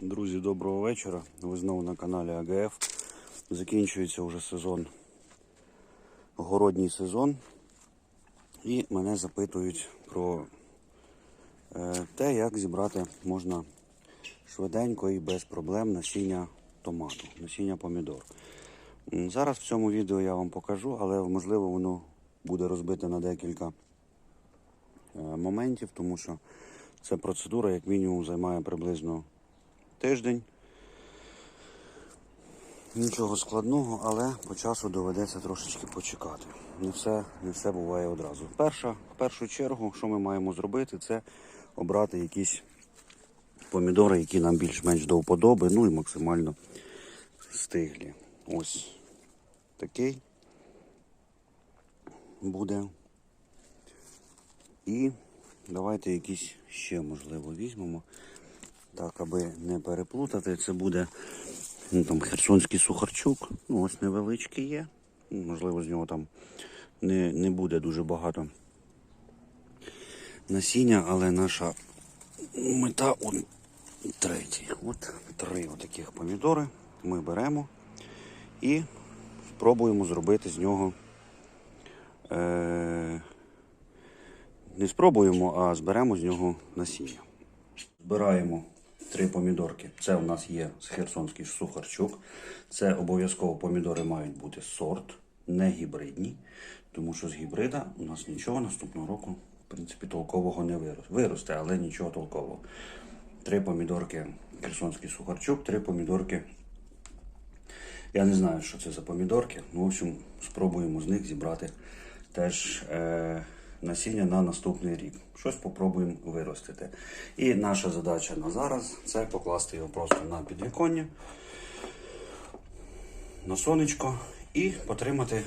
Друзі, доброго вечора. Ви знову на каналі АГФ. Закінчується вже сезон, городній сезон. І мене запитують про е, те, як зібрати можна швиденько і без проблем насіння томату, насіння помідор. Зараз в цьому відео я вам покажу, але можливо воно буде розбите на декілька е, моментів, тому що ця процедура, як мінімум, займає приблизно тиждень. Нічого складного, але по часу доведеться трошечки почекати. Не все, не все буває одразу. Перша, в першу чергу, що ми маємо зробити, це обрати якісь помідори, які нам більш-менш до вподоби, ну і максимально стиглі. Ось такий буде. І давайте якісь ще можливо візьмемо. Так, аби не переплутати, це буде ну, там херсонський сухарчук. Ну, ось невеличкий є. Можливо, з нього там не, не буде дуже багато насіння, але наша мета от третій. От три отаких помідори ми беремо і спробуємо зробити з нього. Е- не спробуємо, а зберемо з нього насіння. Збираємо три помідорки. Це у нас є Херсонський сухарчук. Це обов'язково помідори мають бути сорт, не гібридні, тому що з гібрида у нас нічого наступного року, в принципі, толкового не виросте. Виросте, але нічого толкового. Три помідорки Херсонський сухарчук, три помідорки. Я не знаю, що це за помідорки. Ну, в общем, спробуємо з них зібрати теж е, насіння на наступний рік. Щось попробуємо виростити. І наша задача на зараз це покласти його просто на підвіконня, на сонечко і потримати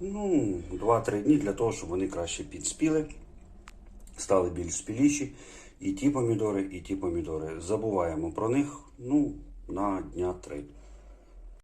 ну, 2-3 дні для того, щоб вони краще підспіли, стали більш спіліші. І ті помідори, і ті помідори. Забуваємо про них ну, на дня 3.